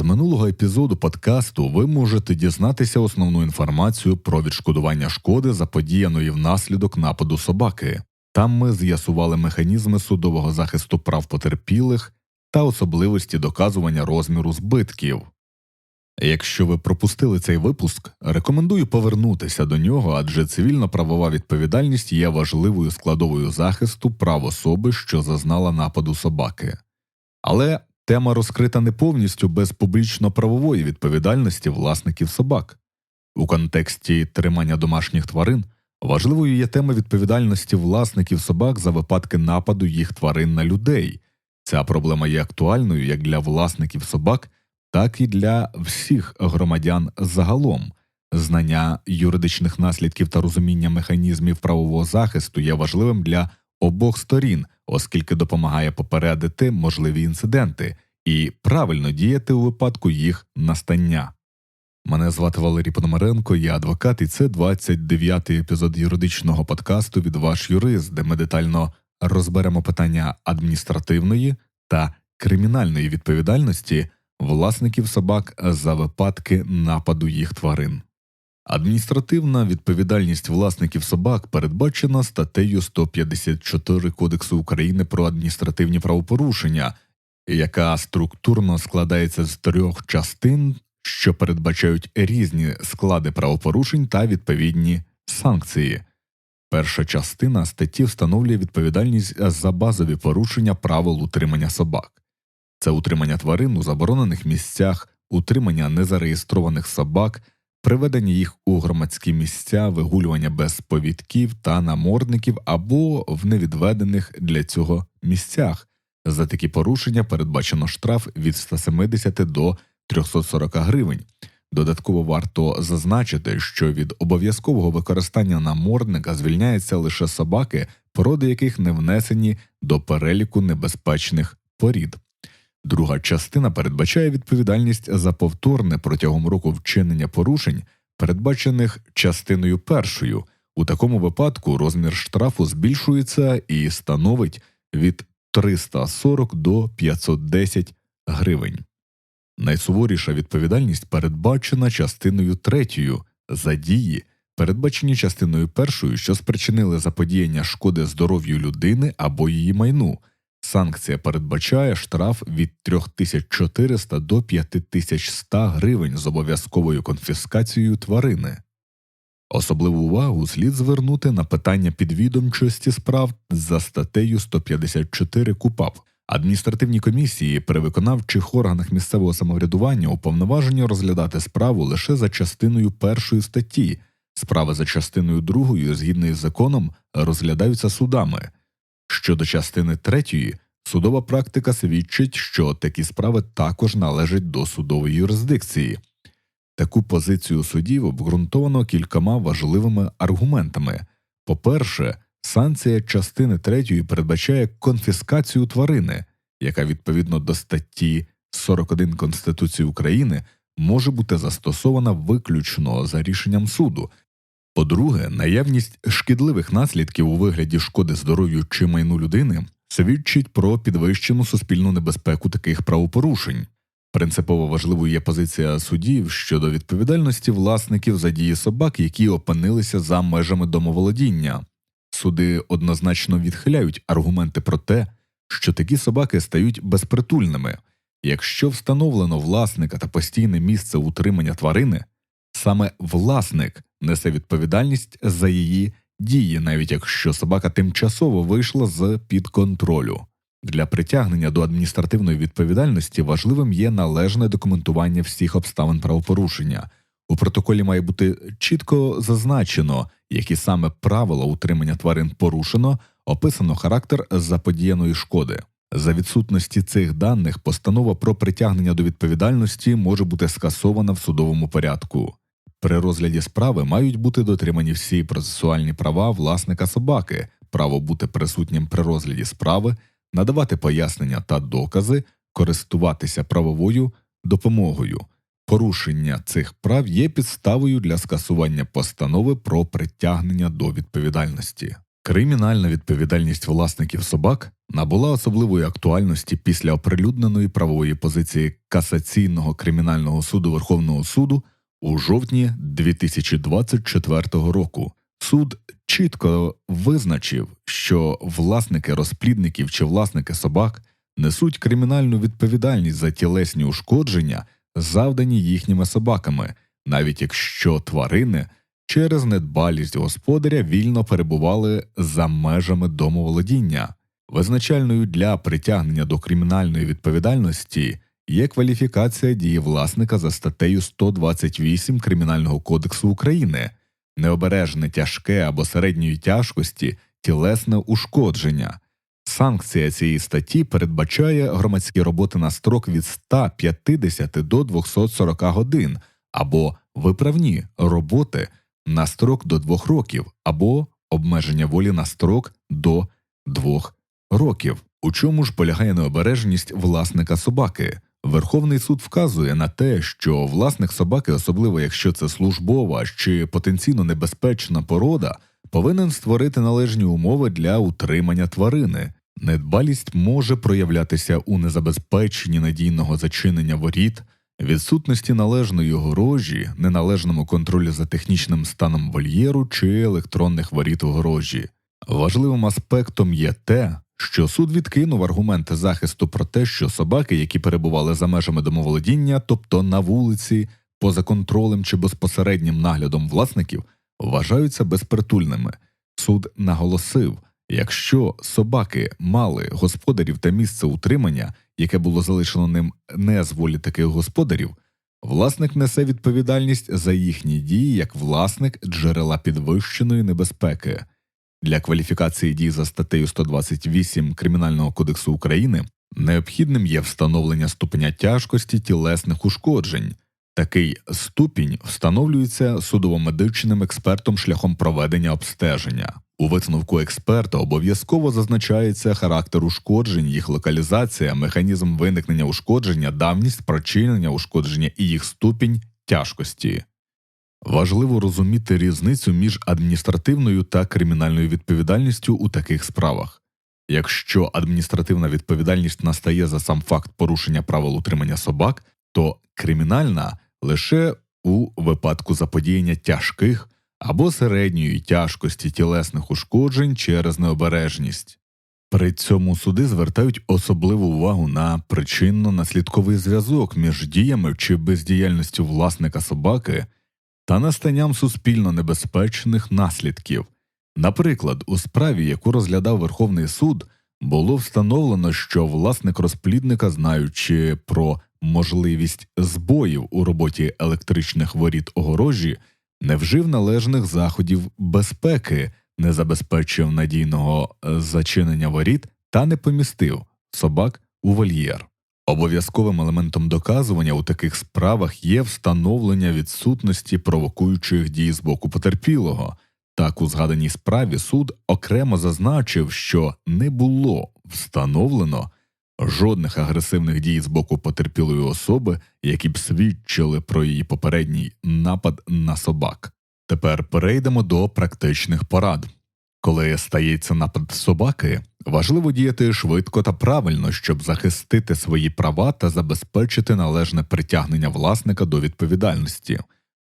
З минулого епізоду подкасту ви можете дізнатися основну інформацію про відшкодування шкоди, заподіяної внаслідок нападу собаки. Там ми з'ясували механізми судового захисту прав потерпілих та особливості доказування розміру збитків. Якщо ви пропустили цей випуск, рекомендую повернутися до нього, адже цивільно-правова відповідальність є важливою складовою захисту прав особи, що зазнала нападу собаки. Але тема розкрита не повністю без публічно-правової відповідальності власників собак. У контексті тримання домашніх тварин важливою є тема відповідальності власників собак за випадки нападу їх тварин на людей. Ця проблема є актуальною як для власників собак так і для всіх громадян загалом. Знання юридичних наслідків та розуміння механізмів правового захисту є важливим для обох сторін, оскільки допомагає попередити можливі інциденти і правильно діяти у випадку їх настання. Мене звати Валерій Пономаренко, я адвокат, і це 29-й епізод юридичного подкасту від ваш юрист, де ми детально розберемо питання адміністративної та кримінальної відповідальності власників собак за випадки нападу їх тварин. Адміністративна відповідальність власників собак передбачена статтею 154 Кодексу України про адміністративні правопорушення, яка структурно складається з трьох частин, що передбачають різні склади правопорушень та відповідні санкції. Перша частина статті встановлює відповідальність за базові порушення правил утримання собак це утримання тварин у заборонених місцях, утримання незареєстрованих собак, приведення їх у громадські місця, вигулювання без повідків та намордників або в невідведених для цього місцях. За такі порушення передбачено штраф від 170 до 340 гривень. Додатково варто зазначити, що від обов'язкового використання намордника звільняються лише собаки, породи яких не внесені до переліку небезпечних порід. Друга частина передбачає відповідальність за повторне протягом року вчинення порушень, передбачених частиною першою. У такому випадку розмір штрафу збільшується і становить від 340 до 510 гривень. Найсуворіша відповідальність передбачена частиною третьою за дії, передбачені частиною першою, що спричинили заподіяння шкоди здоров'ю людини або її майну. Санкція передбачає штраф від 3400 до 5100 гривень з обов'язковою конфіскацією тварини. Особливу увагу слід звернути на питання підвідомчості справ за статтею 154 КУПАП. Адміністративні комісії при виконавчих органах місцевого самоврядування уповноважені розглядати справу лише за частиною першої статті, справи за частиною другою, згідно із законом, розглядаються судами. Щодо частини третьої, судова практика свідчить, що такі справи також належать до судової юрисдикції. Таку позицію судів обґрунтовано кількома важливими аргументами. По-перше, санкція частини третьої передбачає конфіскацію тварини, яка відповідно до статті 41 Конституції України може бути застосована виключно за рішенням суду, по-друге, наявність шкідливих наслідків у вигляді шкоди здоров'ю чи майну людини свідчить про підвищену суспільну небезпеку таких правопорушень. Принципово важливою є позиція судів щодо відповідальності власників за дії собак, які опинилися за межами домоволодіння. Суди однозначно відхиляють аргументи про те, що такі собаки стають безпритульними, якщо встановлено власника та постійне місце утримання тварини, саме власник несе відповідальність за її дії, навіть якщо собака тимчасово вийшла з під контролю. Для притягнення до адміністративної відповідальності важливим є належне документування всіх обставин правопорушення. У протоколі має бути чітко зазначено, які саме правила утримання тварин порушено, описано характер заподіяної шкоди. За відсутності цих даних постанова про притягнення до відповідальності може бути скасована в судовому порядку. При розгляді справи мають бути дотримані всі процесуальні права власника собаки, право бути присутнім при розгляді справи, надавати пояснення та докази, користуватися правовою допомогою. Порушення цих прав є підставою для скасування постанови про притягнення до відповідальності. Кримінальна відповідальність власників собак набула особливої актуальності після оприлюдненої правової позиції касаційного кримінального суду Верховного суду у жовтні 2024 року. Суд чітко визначив, що власники розплідників чи власники собак несуть кримінальну відповідальність за тілесні ушкодження, завдані їхніми собаками, навіть якщо тварини через недбалість господаря вільно перебували за межами домоволодіння. Визначальною для притягнення до кримінальної відповідальності є кваліфікація дії власника за статтею 128 Кримінального кодексу України, необережне тяжке або середньої тяжкості тілесне ушкодження. Санкція цієї статті передбачає громадські роботи на строк від 150 до 240 годин або виправні роботи на строк до 2 років або обмеження волі на строк до 2 років. У чому ж полягає необережність власника собаки? Верховний суд вказує на те, що власник собаки, особливо якщо це службова чи потенційно небезпечна порода, повинен створити належні умови для утримання тварини. Недбалість може проявлятися у незабезпеченні надійного зачинення воріт, відсутності належної огорожі, неналежному контролі за технічним станом вольєру чи електронних воріт огорожі. Важливим аспектом є те, що суд відкинув аргументи захисту про те, що собаки, які перебували за межами домоволодіння, тобто на вулиці, поза контролем чи безпосереднім наглядом власників, вважаються безпритульними. Суд наголосив, якщо собаки мали господарів та місце утримання, яке було залишено ним не з волі таких господарів, власник несе відповідальність за їхні дії як власник джерела підвищеної небезпеки. Для кваліфікації дій за статтею 128 Кримінального кодексу України необхідним є встановлення ступеня тяжкості тілесних ушкоджень. Такий ступінь встановлюється судово-медичним експертом шляхом проведення обстеження. У висновку експерта обов'язково зазначається характер ушкоджень, їх локалізація, механізм виникнення ушкодження, давність спричинення ушкодження і їх ступінь тяжкості. Важливо розуміти різницю між адміністративною та кримінальною відповідальністю у таких справах. Якщо адміністративна відповідальність настає за сам факт порушення правил утримання собак, то кримінальна лише у випадку заподіяння тяжких або середньої тяжкості тілесних ушкоджень через необережність. При цьому суди звертають особливу увагу на причинно-наслідковий зв'язок між діями чи бездіяльністю власника собаки та настанням суспільно небезпечних наслідків. Наприклад, у справі, яку розглядав Верховний суд, було встановлено, що власник розплідника, знаючи про можливість збоїв у роботі електричних воріт огорожі, не вжив належних заходів безпеки, не забезпечив надійного е, зачинення воріт та не помістив собак у вольєр. Обов'язковим елементом доказування у таких справах є встановлення відсутності провокуючих дій з боку потерпілого. Так, у згаданій справі суд окремо зазначив, що не було встановлено жодних агресивних дій з боку потерпілої особи, які б свідчили про її попередній напад на собак. Тепер перейдемо до практичних порад. Коли стається напад собаки, важливо діяти швидко та правильно, щоб захистити свої права та забезпечити належне притягнення власника до відповідальності.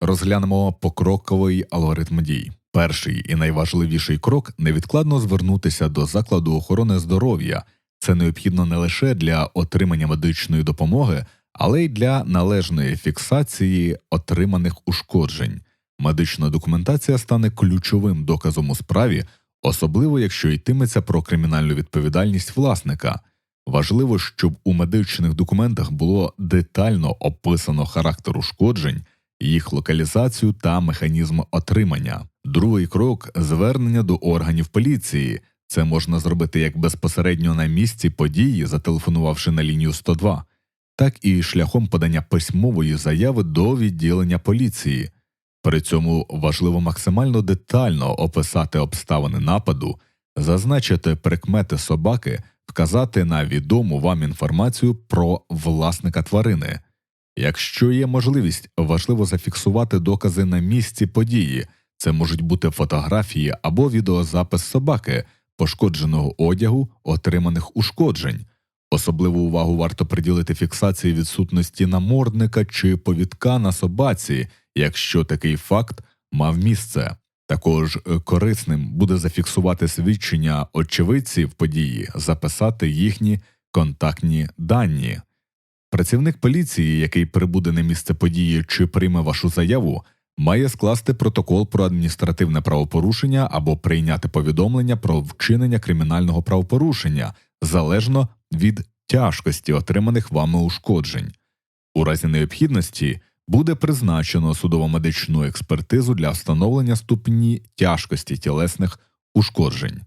Розглянемо покроковий алгоритм дій. Перший і найважливіший крок невідкладно звернутися до закладу охорони здоров'я. Це необхідно не лише для отримання медичної допомоги, але й для належної фіксації отриманих ушкоджень. Медична документація стане ключовим доказом у справі, особливо якщо йтиметься про кримінальну відповідальність власника. Важливо, щоб у медичних документах було детально описано характер ушкоджень, їх локалізацію та механізм отримання. Другий крок звернення до органів поліції. Це можна зробити як безпосередньо на місці події, зателефонувавши на лінію 102, так і шляхом подання письмової заяви до відділення поліції. При цьому важливо максимально детально описати обставини нападу, зазначити прикмети собаки, вказати на відому вам інформацію про власника тварини. Якщо є можливість, важливо зафіксувати докази на місці події, це можуть бути фотографії або відеозапис собаки, пошкодженого одягу, отриманих ушкоджень. Особливу увагу варто приділити фіксації відсутності намордника чи повідка на собаці, якщо такий факт мав місце. Також е, корисним буде зафіксувати свідчення очевидців події, записати їхні контактні дані. Працівник поліції, який прибуде на місце події чи прийме вашу заяву, має скласти протокол про адміністративне правопорушення або прийняти повідомлення про вчинення кримінального правопорушення залежно від тяжкості отриманих вами ушкоджень. У разі необхідності буде призначено судово-медичну експертизу для встановлення ступені тяжкості тілесних ушкоджень.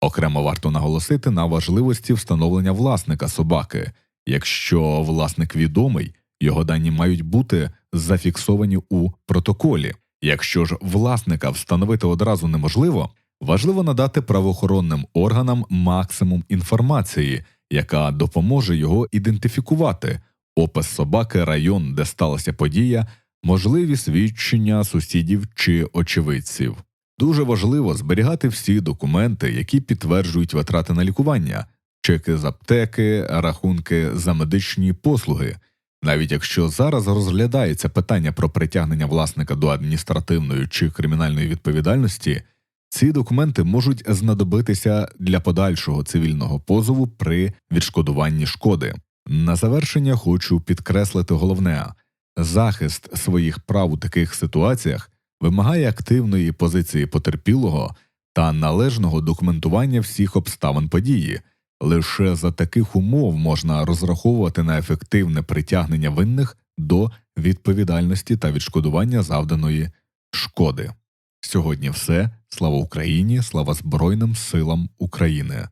Окремо варто наголосити на важливості встановлення власника собаки. Якщо власник відомий, його дані мають бути зафіксовані у протоколі. Якщо ж власника встановити одразу неможливо, важливо надати правоохоронним органам максимум інформації, яка допоможе його ідентифікувати, опис собаки, район, де сталася подія, можливі свідчення сусідів чи очевидців. Дуже важливо зберігати всі документи, які підтверджують витрати на лікування, чеки з аптеки, рахунки за медичні послуги. Навіть якщо зараз розглядається питання про притягнення власника до адміністративної чи кримінальної відповідальності, ці документи можуть знадобитися для подальшого цивільного позову при відшкодуванні шкоди. На завершення хочу підкреслити головне захист своїх прав у таких ситуаціях вимагає активної позиції потерпілого та належного документування всіх обставин події. Лише за таких умов можна розраховувати на ефективне притягнення винних до відповідальності та відшкодування завданої шкоди. Сьогодні все. Слава Україні, слава Збройним силам України.